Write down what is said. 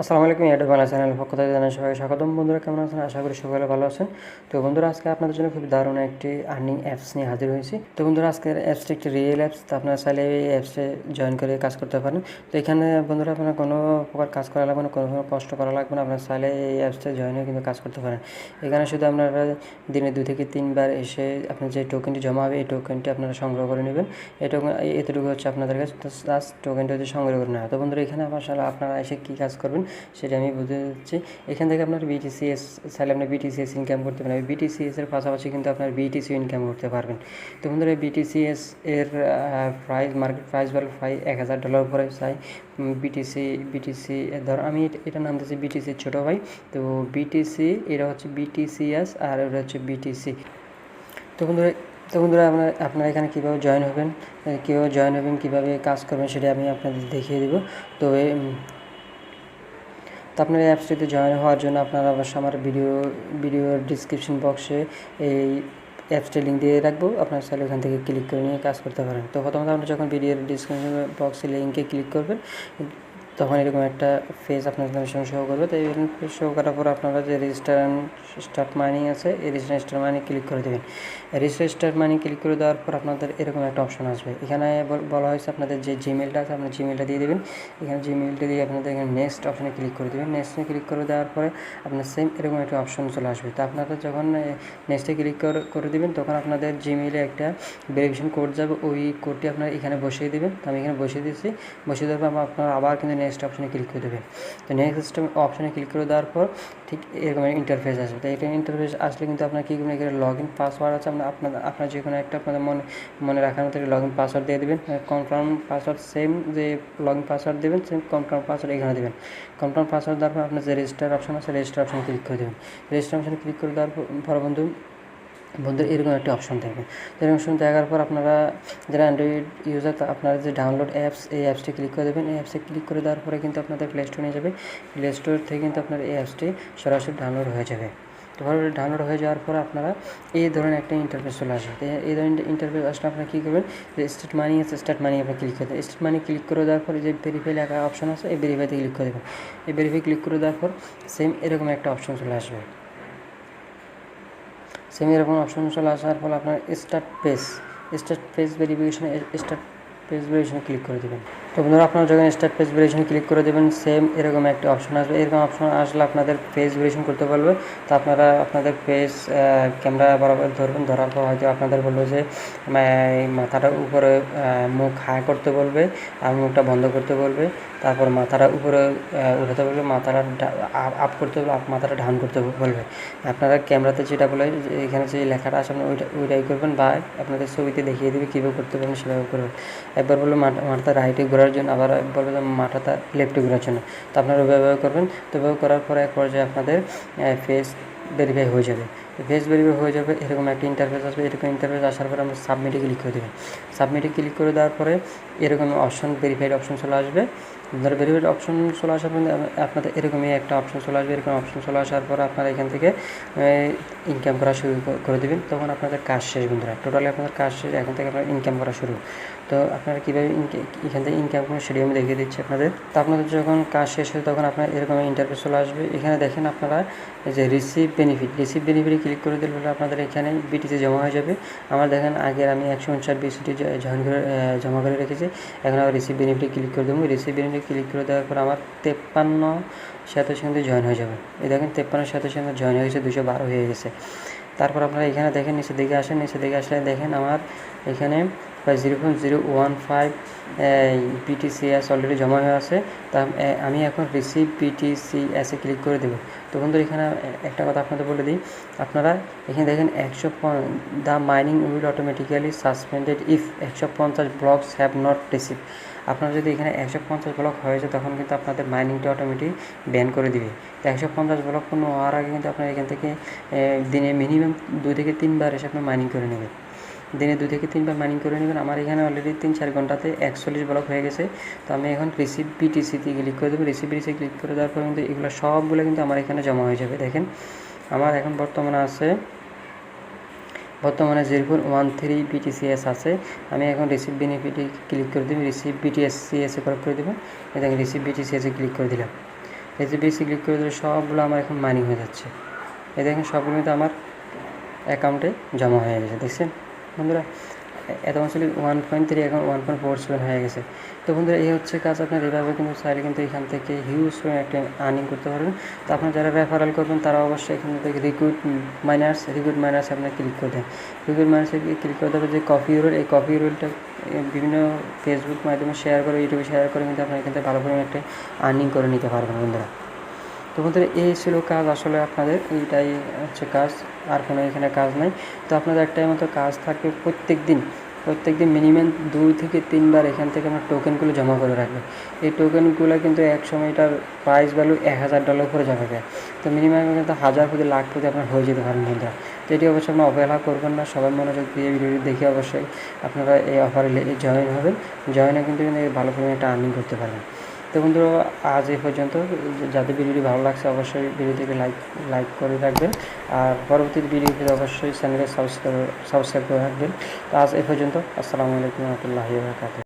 আসসালামু আলাইকুম এটা বাংলা চ্যানেল পক্ষ থেকে জানাই সবাই স্বাগতম। বন্ধুরা, কেমন আছেন? আশা করি সকলে ভালো আছেন। তো বন্ধুরা, আজকে আপনাদের জন্য খুব দারুণ একটি আর্নিং অ্যাপস নিয়ে হাজির হয়েছি। তো বন্ধুরা, আজকের অ্যাপসটি একটি রিয়েল অ্যাপস, তো আপনারা চাইলে এই অ্যাপসে জয়েন করে কাজ করতে পারেন। তো এখানে বন্ধুরা, আপনার কোনো প্রকার কাজ করা লাগবে না, কোনো কষ্ট করা লাগবে না, আপনারা চাইলে এই অ্যাপসে জয়েন হয়ে কিন্তু কাজ করতে পারেন। এখানে শুধু আপনারা দিনে দুই থেকে তিনবার এসে আপনার যে টোকেনটি জমা হবে, এই টোকেনটি আপনারা সংগ্রহ করে নেবেন। এই টোকেন এতটুকু হচ্ছে আপনাদের কাছে টোকেনটা হচ্ছে সংগ্রহ করে নেওয়া। তো বন্ধুরা, এখানে আমার আপনারা এসে কী কাজ করবেন সেটা আমি বুঝতে যাচ্ছি এখান থেকে আপনার বিটিসিএস চাইলে আপনি বিটিসিএস ইনকাম করতে পারেন বিটিসিএস এর পাশাপাশি কিন্তু আপনার বিটিসি ইনকাম করতে পারবেন তো বন্ধুরা বিটিসিএস এর প্রাইস মার্কেট প্রাইস ভ্যালু প্রায় এক হাজার ডলার উপরে চাই বিটিসি বিটিসি ধর আমি এটা- নাম দিয়েছি বিটিসি ছোটো ভাই তো বিটিসি এটা হচ্ছে বিটিসিএস আর এটা হচ্ছে বিটিসি তো বন্ধুরা তো বন্ধুরা আপনার আপনারা এখানে কীভাবে জয়েন হবেন কীভাবে জয়েন হবেন কীভাবে কাজ করবেন সেটা আমি আপনাদের দেখিয়ে দেবো তো তো আপনার অ্যাপসটিতে জয়েন হওয়ার জন্য আপনারা অবশ্যই আমার ভিডিও ভিডিওর ডিসক্রিপশন বক্সে এই অ্যাপসটি লিঙ্ক দিয়ে রাখব। আপনার চাইলে ওখান থেকে ক্লিক করে নিয়ে কাজ করতে পারেন। তো প্রথমত আপনি যখন ভিডিওর ডিসক্রিপশন বক্সে লিঙ্কে ক্লিক করবেন তখন এরকম একটা ফেজ আপনার সঙ্গে শো করবে। তো এরকম ফেজ শো করার পর আপনারা যে রেজিস্টার স্টার্ট মাইনিং আছে, এই রেজিস্টার স্টার্ট মাইনিং ক্লিক করে দেবেন। রেজিস্টার স্টার্ট মাইনিং ক্লিক করে দেওয়ার পর আপনাদের এরকম একটা অপশন আসবে। এখানে বল- হয়েছে আপনাদের যে জিমেলটা আছে আপনার জিমেলটা দিয়ে দেবেন। এখানে জিমেলটা দিয়ে আপনাদের এখানে নেক্সট অপশনে ক্লিক করে দেবেন। নেক্সটে ক্লিক করে দেওয়ার পরে আপনার সেম এরকম একটা অপশন চলে আসবে। তো আপনারা যখন নেক্সটে ক্লিক করে দেবেন, তখন আপনাদের জিমেলে একটা ভেরিফিকেশন কোড যাবে। ওই কোডটি আপনারা এখানে বসিয়ে দেবেন। তো আমি এখানে বসিয়ে দিয়েছি। বসিয়ে দেওয়ার পর আপনারা আবার কিন্তু নেক্সট অপশনে ক্লিক করে দেবেন তো নেক্সট অপশনে ক্লিক করে দেওয়ার পর ঠিক এরকম ইন্টারফেস আসবে। তো এটা ইন্টারফেস আসলে কিন্তু আপনার কী করবেন? এখানে লগ ইন পাসওয়ার্ড আছে। আপনার আপনার আপনার যে কোনো একটা আপনাদের মনে মনে রাখার মতো লগ ইন পাসওয়ার্ড দিয়ে দেবেন। কনফার্ম পাসওয়ার্ড সেম যে লগ ইন পাসওয়ার্ড দেবেন সেম কনফার্ম পাসওয়ার্ড এখানে দেবেন। কনফার্ম পাসওয়ার্ড দেওয়ার পর আপনার যে রেজিস্টার অপশন আছে রেজিস্টার অপশনে ক্লিক করে দেবেন। রেজিস্টার অপশনে ক্লিক করে দেওয়ার পর, বন্ধু বন্ধুর এরকম একটা অপশন থাকবে। এরকম অপশন দেখার পর আপনারা যারা অ্যান্ড্রয়েড ইউজার আপনারা যে ডাউনলোড অ্যাপস এই অ্যাপসটি ক্লিক করে দেবেন। এই অ্যাপসে ক্লিক করে দেওয়ার পরে কিন্তু আপনাদের প্লে স্টোর নিয়ে যাবে। প্লে স্টোর থেকে কিন্তু আপনার এই অ্যাপসটি সরাসরি ডাউনলোড হয়ে যাবে। তো ভালো ডাউনলোড হয়ে যাওয়ার পর আপনারা এই ধরনের একটা ইন্টারফেস চলে আসবে। এই ধরনের ইন্টারফেস আসলে আপনারা কী করবেন? যে স্টার্ট মানি আছে স্টার্ট মানি আপনি ক্লিক করে দেবেন। স্টার্ট মানি ক্লিক করে দেওয়ার পরে যে ভেরিফাই লেখা অপশন আছে, এই ভেরিফাইতে ক্লিক করে দেবেন। এই ভেরিফাই ক্লিক করে দেওয়ার পর সেম এরকম একটা অপশন চলে আসবে। সেম এরকম অপশন চলে আসার ফলে আপনার স্টার্ট পেজ স্টার্ট পেজ ভেরিফিকেশনে স্টার্ট পেজ ভেরিফিকেশনে ক্লিক করে দেবেন। তো বন্ধুরা, আপনারা যখন স্টার্ট পেজ ভেরিফিকেশনে ক্লিক করে দেবেন সেম এরকম একটা অপশন আসবে। এরকম অপশন আসলে আপনাদের পেজ ভেরিফিকেশন করতে বলবে। তো আপনারা আপনাদের পেজ ক্যামেরা বরাবর ধরবেন ধরার পর হয়তো আপনাদের বলবে যে মাথাটা উপরে মুখ হাই করতে বলবে আর মুখটা বন্ধ করতে বলবে। তারপর মাথাটা উপরে উঠাতে বলবে, মাথাটা আপ করতে বলবে, আপ, মাথাটা ডাউন করতে বলবে। আপনারা ক্যামেরাতে যেটা বলে এখানে যে লেখাটা আপনি ওইটা, ওইটাই করবেন বা আপনাদের ছবিতে দেখিয়ে দেবে কীভাবে করতে পারবেন সেভাবে করবেন। একবার বলল মাথা রাইটে ঘোরার জন্য আবার বলবে মাথাটা লেফটে ঘোরার জন্য। তো আপনারা ব্যবহার করবেন। তো ব্যবহার করার পরে এক পর্যায়ে আপনাদের ফেস ভেরিফাই হয়ে যাবে। ফেস ভেরিফাই হয়ে যাবে, এরকম একটা ইন্টারফেস আসবে। এরকম ইন্টারফেস আসার পরে আমরা সাবমিটে ক্লিক করে দেবেন। সাবমিটে ক্লিক করে দেওয়ার পরে এরকম অপশন ভেরিফাইড অপশন চলে আসবে। ধরো ভেরিফাইড অপশন চলে আসার পর আপনাদের এরকমই একটা অপশন চলে আসবে, এরকম অপশন চলে আসার পর আপনারা এখান থেকে ইনকাম করা শুরু করে দেবেন। তখন আপনাদের কাজ শেষ বন্ধুরা। টোটালি আপনাদের কাজ শেষ, এখন থেকে আপনার ইনকাম করা শুরু। তো আপনারা কীভাবে এখান থেকে ইনকাম করবেন সেটাই আমি দেখিয়ে দিচ্ছি আপনাদের। তো আপনাদের যখন কাজ শেষ হয় তখন আপনার এরকম ইন্টারভিউ চলে আসবে। এখানে দেখেন আপনারা যে রিসিভ বেনিফিট রিসিভ বেনিফিটে ক্লিক করে দিলে আপনাদের এখানে বিটিতে জমা হয়ে যাবে। আমার দেখেন আগের আমি একশো উনষাট বিসিটি জয়েন করে জমা করে রেখেছি। এখন আবার রিসিভ বেনিফিটে ক্লিক করে দেবো। রিসিভ বেনিফিটে ক্লিক করে দেওয়ার পর আমার তেপ্পান্ন সাথে সঙ্গে জয়েন হয়ে যাবে। এই দেখেন তেপ্পান্ন সাথে সঙ্গে জয়েন হয়ে গেছে, দুশো বারো হয়ে গেছে। তারপর আপনারা এখানে দেখেন নিচে দিকে আসেন নিচে দিকে আসলে দেখেন আমার এখানে প্রায় zero point zero one five PTCs already জমা হয়ে আছে। তা আমি এখন রিসিভ পিটিসিএসে ক্লিক করে দেবো। তো এখানে একটা কথা আপনাদের বলে দিই। আপনারা এখানে দেখেন একশো the mining will automatically suspended if একশো পঞ্চাশ ব্লকস হ্যাভ নট রিসিভ আপনারা যদি এখানে একশো পঞ্চাশ ব্লক হয়ে যায়, তখন কিন্তু আপনাদের মাইনিংটা অটোমেটিক ব্যান করে দিবে। তো একশো পঞ্চাশ ব্লক পূর্ণ হওয়ার আগে কিন্তু আপনার এখান থেকে দিনে মিনিমাম দুই থেকে তিনবার এসে আপনার মাইনিং করে নেবেন। দিনে দুই থেকে তিনবার মাইনিং করে নেবেন। আমার এখানে অলরেডি তিন চার ঘন্টাতে একচল্লিশ ব্লক হয়ে গেছে। তো আমি এখন রিসিভ পিটিসিতে ক্লিক করে দেবো। রিসিভ পিটিসি ক্লিক করে দেওয়ার পর কিন্তু এগুলো সবগুলো কিন্তু আমার এখানে জমা হয়ে যাবে। দেখেন, আমার এখন বর্তমানে আছে বর্তমানে জিরপুর ওয়ান থ্রি বিটিসিএস আছে। আমি এখন রিসিভ বেনিফিটে ক্লিক করে দেবো রিসিভ বিটিএসসিএসে করে করে দেবো এখানে রিসিভ বিটিসিএসে ক্লিক করে দিলাম। রিসিভ বিসি ক্লিক করে দিলে সবগুলো আমার এখন মানি হয়ে যাচ্ছে। এ দেখেন সবগুলো আমার অ্যাকাউন্টে জমা হয়ে গেছে। দেখছেন? বন্ধুরা এত ছিল ওয়ান পয়েন্ট থ্রি এখন ওয়ান পয়েন্ট ফোর সেভেন হয়ে গেছে। তো বন্ধুরা, এই হচ্ছে কাজ আপনার, এভাবে কিন্তু চাইলে কিন্তু এখান থেকে হিউজ একটা আর্নিং করতে পারবেন। তো আপনার যারা রেফারেল করবেন, তারা অবশ্যই এখান থেকে রিক্রুট মাইনার্স রিক্রুট মাইনার্স আপনার ক্লিক করে দেন। রিক্রুট মাইনার্সে ক্লিক করে দেবে যে কফি রোল এই কফি রোলটা বিভিন্ন ফেসবুক মাধ্যমে শেয়ার করে ইউটিউবে শেয়ার করে কিন্তু আপনার এখান থেকে ভালো করে একটা আর্নিং করে নিতে পারবেন বন্ধুরা। বন্ধুরা এই ছিল কাজ, আসলে আপনাদের এইটাই হচ্ছে কাজ, আর কোনো এখানে কাজ নাই। তো আপনাদের একটাই মতো কাজ থাকবে প্রত্যেক দিন প্রত্যেক দিন মিনিমাম দুই থেকে তিনবার এখান থেকে আমরা টোকেনগুলো জমা করে রাখবে। এই টোকেনগুলো কিন্তু এক সময় এটার প্রাইস ভ্যালু এক হাজার ডলার করে জমা যায় তো মিনিমাম কিন্তু হাজার প্রতি লাখ প্রতি আপনার হয়ে যেতে পারেন বন্ধুরা তো এটি অবশ্যই আপনার অবহেলা করবেন না, সবাই মনোযোগ দিয়ে ভিডিওটি দেখে অবশ্যই আপনারা এই অফারে জয়েন হবেন। জয়েনে কিন্তু ভালো পরিমাণে একটা আর্নিং করতে পারবেন। তো বন্ধুরা, আজ এই পর্যন্ত। যাদের ভিডিওটি ভালো লাগছে, অবশ্যই ভিডিওটিকে লাইক লাইক করে রাখবেন। আর পরবর্তী ভিডিওতে অবশ্যই চ্যানেলে সাবস্ক্রাইব সাবস্ক্রাইব করে রাখবেন। তো আজ এই পর্যন্ত। আসসালামু আলাইকুম রহমতুল্লাহি